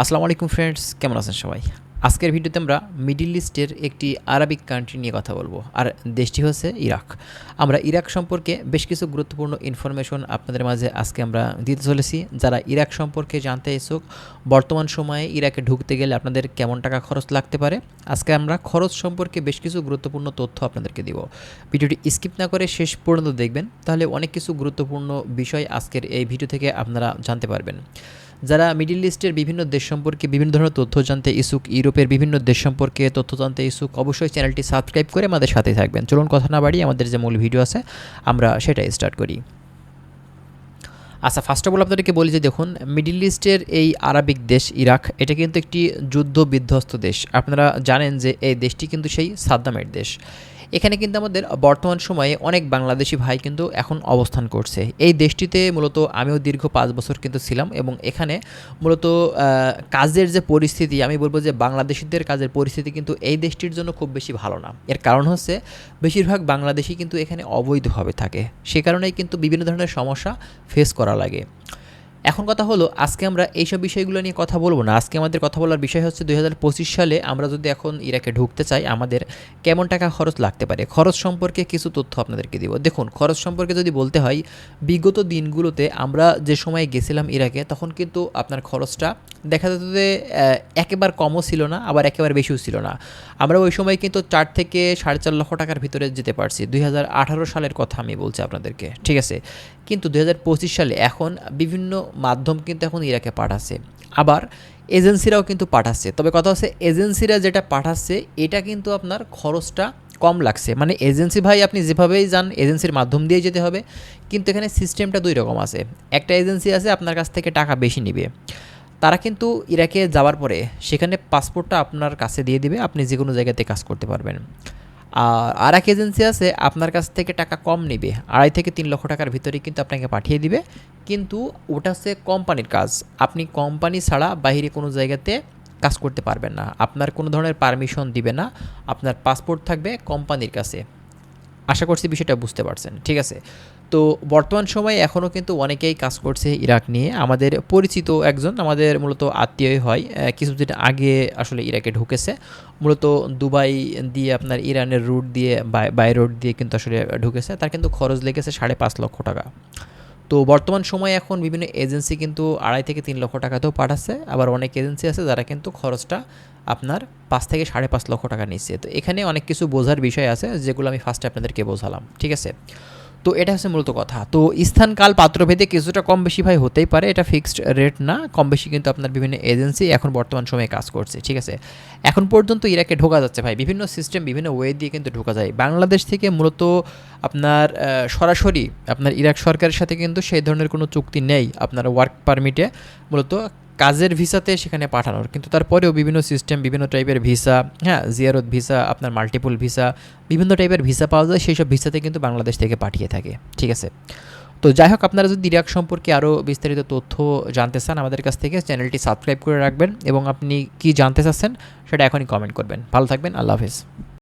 আসসালামু আলাইকুম ফ্রেন্ডস কেমন আছেন সবাই? আজকের ভিডিওতে আমরা মিডিল ইস্টের একটি আরবিক কান্ট্রি নিয়ে কথা বলব, আর দেশটি হচ্ছে ইরাক আমরা ইরাক সম্পর্কে বেশ কিছু গুরুত্বপূর্ণ ইনফরমেশন আপনাদের মাঝে আজকে আমরা দিতে চলেছি। যারা ইরাক সম্পর্কে জানতে ইচ্ছুক, বর্তমান সময়ে ইরাকে ঢুকতে গেলে আপনাদের কেমন টাকা খরচ লাগতে পারে? আজকে আমরা খরচ সম্পর্কে বেশ কিছু গুরুত্বপূর্ণ তথ্য আপনাদেরকে দিব। ভিডিওটি স্কিপ না করে শেষ পর্যন্ত দেখবেন, তাহলে অনেক কিছু গুরুত্বপূর্ণ বিষয় আজকের এই ভিডিও থেকে আপনারা জানতে পারবেন। যারা মিডিল ইস্টের বিভিন্ন দেশ সম্পর্কে বিভিন্ন ধরনের তথ্য জানতে ইচ্ছুক ইউরোপের বিভিন্ন দেশ সম্পর্কে তথ্য জানতে ইচ্ছুক অবশ্যই চ্যানেলটি সাবস্ক্রাইব করে আমাদের সাথেই থাকবেন। চলুন কথা না বাড়িয়ে আমাদের যে মূল ভিডিও আছে, আমরা সেটাই স্টার্ট করি। আচ্ছা ফার্স্ট অফ অল আপনাদেরকে বলি যে দেখুন, মিডিল ইস্টের এই আরবিক দেশ ইরাক, এটা কিন্তু একটি যুদ্ধ বিধ্বস্ত দেশ। আপনারা জানেন যে এই দেশটি কিন্তু সেই সাদ্দামের দেশ। এখানে কিন্তু আমাদের বর্তমান সময়ে অনেক বাংলাদেশি ভাই কিন্তু এখন অবস্থান করছে। এই দেশটিতে মূলত আমিও দীর্ঘ পাঁচ বছর কিন্তু ছিলাম এবং এখানে মূলত কাজের যে পরিস্থিতি, আমি বলব যে বাংলাদেশিদের কাজের পরিস্থিতি কিন্তু এই দেশটির জন্য খুব বেশি ভালো না। এর কারণ হচ্ছে, বেশিরভাগ বাংলাদেশি কিন্তু এখানে অবৈধভাবে থাকে। সে কারণেই কিন্তু বিভিন্ন ধরনের সমস্যা ফেস করা লাগে। এখন কথা হলো, আজকে আমরা এইসব বিষয়গুলো নিয়ে কথা বলব না। আজকে আমাদের কথা বলার বিষয় হচ্ছে দু হাজার পঁচিশ সালে আমরা যদি এখন ইরাকে ঢুকতে চাই, আমাদের কেমন টাকা খরচ লাগতে পারে? খরচ সম্পর্কে কিছু তথ্য আপনাদেরকে দিব। দেখুন, খরচ সম্পর্কে যদি বলতে হয়, বিগত দিনগুলোতে আমরা যে সময় গেছিলাম ইরাকে, তখন কিন্তু আপনার খরচটা দেখা যেত যে একেবারে কমও ছিল না, আবার একেবারে বেশিও ছিল না। আমরা ওই সময় কিন্তু চার থেকে সাড়ে চার লক্ষ টাকার ভিতরে যেতে পারছি। দুই হাজার আঠারো সালের কথা আমি বলছি আপনাদেরকে, ঠিক আছে? কিন্তু দু হাজার পঁচিশ সালে এখন বিভিন্ন মাধ্যম কিন্তু এখন ইরাকে পাঠাচ্ছে। আবার এজেন্সিরাও কিন্তু পাঠাচ্ছে। তবে কথা হচ্ছে, এজেন্সিরা যেটা পাঠাচ্ছে, এটা কিন্তু আপনার খরচটা কম লাগছে। মানে এজেন্সি ভাই, আপনি যেভাবেই যান, এজেন্সির মাধ্যম দিয়ে যেতে হবে। কিন্তু এখানে সিস্টেমটা দুই রকম আছে। একটা এজেন্সি আছে, আপনার কাছ থেকে টাকা বেশি নেবে। তারা কিন্তু ইরাকে যাওয়ার পরে সেখানে পাসপোর্টটা আপনার কাছে দিয়ে দিবে, আপনি যে কোনো জায়গাতে কাজ করতে পারবেন। আর এক এজেন্সি আছে, আপনার কাছ থেকে টাকা কম নেবে। আড়াই থেকে তিন লক্ষ টাকার ভিতরে কিন্তু আপনাকে পাঠিয়ে দিবে। কিন্তু ওটা হচ্ছে কোম্পানির কাজ। আপনি কোম্পানি ছাড়া বাইরে কোনো জায়গাতে কাজ করতে পারবেন না। আপনার কোনো ধরনের পারমিশন দিবে না। আপনার পাসপোর্ট থাকবে কোম্পানির কাছে। আশা করছি বিষয়টা বুঝতে পারছেন, ঠিক আছে? তো বর্তমান সময়ে এখনও কিন্তু অনেকেই কাজ করছে ইরাক নিয়ে। আমাদের পরিচিত একজন, আমাদের মূলত আত্মীয়ই হয় কিছুদিন আগে আসলে ইরাকে ঢুকেছে। মূলত দুবাই দিয়ে আপনার ইরানের রুট দিয়ে, বাই রোড দিয়ে কিন্তু আসলে ঢুকেছে। তার কিন্তু খরচ লেগেছে সাড়ে পাঁচ লক্ষ টাকা। তো বর্তমান সময়ে এখন বিভিন্ন এজেন্সি কিন্তু আড়াই থেকে তিন লক্ষ টাকাতেও পাঠাচ্ছে। আবার অনেক এজেন্সি আছে যারা কিন্তু খরচটা আপনার পাঁচ থেকে সাড়ে পাঁচ লক্ষ টাকা নিচ্ছে। তো এখানে অনেক কিছু বোঝার বিষয় আছে যেগুলো আমি ফার্স্টে আপনাদেরকে বোঝালাম। ঠিক আছে? তো এটা হচ্ছে মূলত কথা। তো স্থানকাল পাত্রভেদে কিছুটা কম বেশি ভাই হতেই পারে, এটা ফিক্সড রেট না, কম বেশি কিন্তু আপনার বিভিন্ন এজেন্সি এখন বর্তমান সময়ে কাজ করছে, ঠিক আছে? এখন পর্যন্ত ইরাকে ঢোকা যাচ্ছে ভাই, বিভিন্ন সিস্টেম বিভিন্ন ওয়ে দিয়ে কিন্তু ঢোকা যায়। বাংলাদেশ থেকে মূলত আপনার সরাসরি আপনার ইরাক সরকারের সাথে কিন্তু সেই ধরনের কোনো চুক্তি নেই আপনার ওয়ার্ক পারমিটে মূলত কাজের ভিসাতে সেখানে পাঠানোর। কিন্তু তারপরেও বিভিন্ন সিস্টেম বিভিন্ন টাইপের ভিসা হ্যাঁ জিয়ারত ভিসা, আপনার মাল্টিপল ভিসা, বিভিন্ন টাইপের ভিসা পাওয়া যায়, সেই সব ভিসাতে কিন্তু বাংলাদেশ থেকে পাঠিয়ে থাকে। ঠিক আছে? তো যাই হোক, আপনারা যদি ইরাক সম্পর্কে আরও বিস্তারিত তথ্য জানতে চান আমাদের কাছ থেকে, চ্যানেলটি সাবস্ক্রাইব করে রাখবেন এবং আপনি কি জানতে চাচ্ছেন, সেটা এখনই কমেন্ট করবেন। ভালো থাকবেন, আল্লাহ হাফিজ।